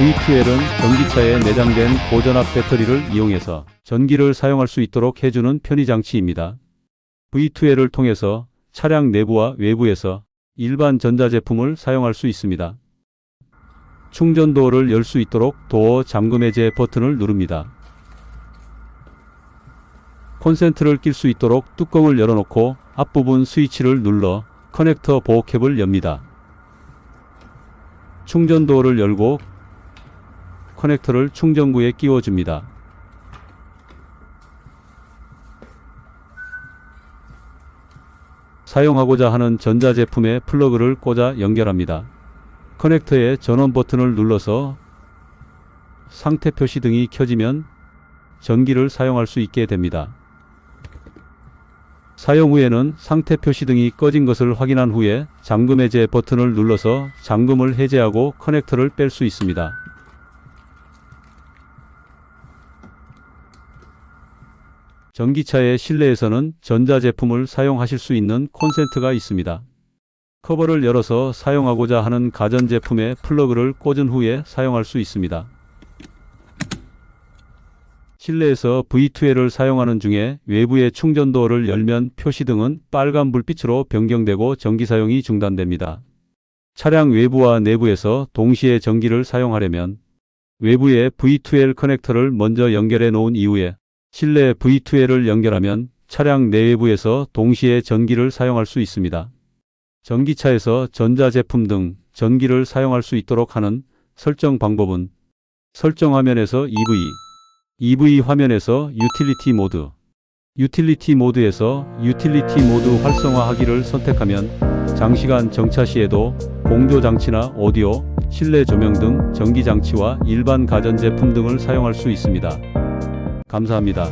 V2L은 전기차에 내장된 고전압 배터리를 이용해서 전기를 사용할 수 있도록 해주는 편의장치입니다. V2L을 통해서 차량 내부와 외부에서 일반 전자제품을 사용할 수 있습니다. 충전 도어를 열 수 있도록 도어 잠금 해제 버튼을 누릅니다. 콘센트를 낄 수 있도록 뚜껑을 열어놓고 앞부분 스위치를 눌러 커넥터 보호캡을 엽니다. 충전 도어를 열고 커넥터를 충전구에 끼워줍니다. 사용하고자 하는 전자제품에 플러그를 꽂아 연결합니다. 커넥터에 전원 버튼을 눌러서 상태 표시 등이 켜지면 전기를 사용할 수 있게 됩니다. 사용 후에는 상태 표시 등이 꺼진 것을 확인한 후에 잠금 해제 버튼을 눌러서 잠금을 해제하고 커넥터를 뺄 수 있습니다. 전기차의 실내에서는 전자제품을 사용하실 수 있는 콘센트가 있습니다. 커버를 열어서 사용하고자 하는 가전제품에 플러그를 꽂은 후에 사용할 수 있습니다. 실내에서 V2L을 사용하는 중에 외부의 충전도어를 열면 표시등은 빨간 불빛으로 변경되고 전기 사용이 중단됩니다. 차량 외부와 내부에서 동시에 전기를 사용하려면 외부에 V2L 커넥터를 먼저 연결해 놓은 이후에 실내 V2L을 연결하면 차량 내외부에서 동시에 전기를 사용할 수 있습니다. 전기차에서 전자제품 등 전기를 사용할 수 있도록 하는 설정 방법은 설정 화면에서 EV, EV 화면에서 유틸리티 모드, 유틸리티 모드에서 유틸리티 모드 활성화하기를 선택하면 장시간 정차 시에도 공조 장치나 오디오, 실내 조명 등 전기 장치와 일반 가전제품 등을 사용할 수 있습니다. 감사합니다.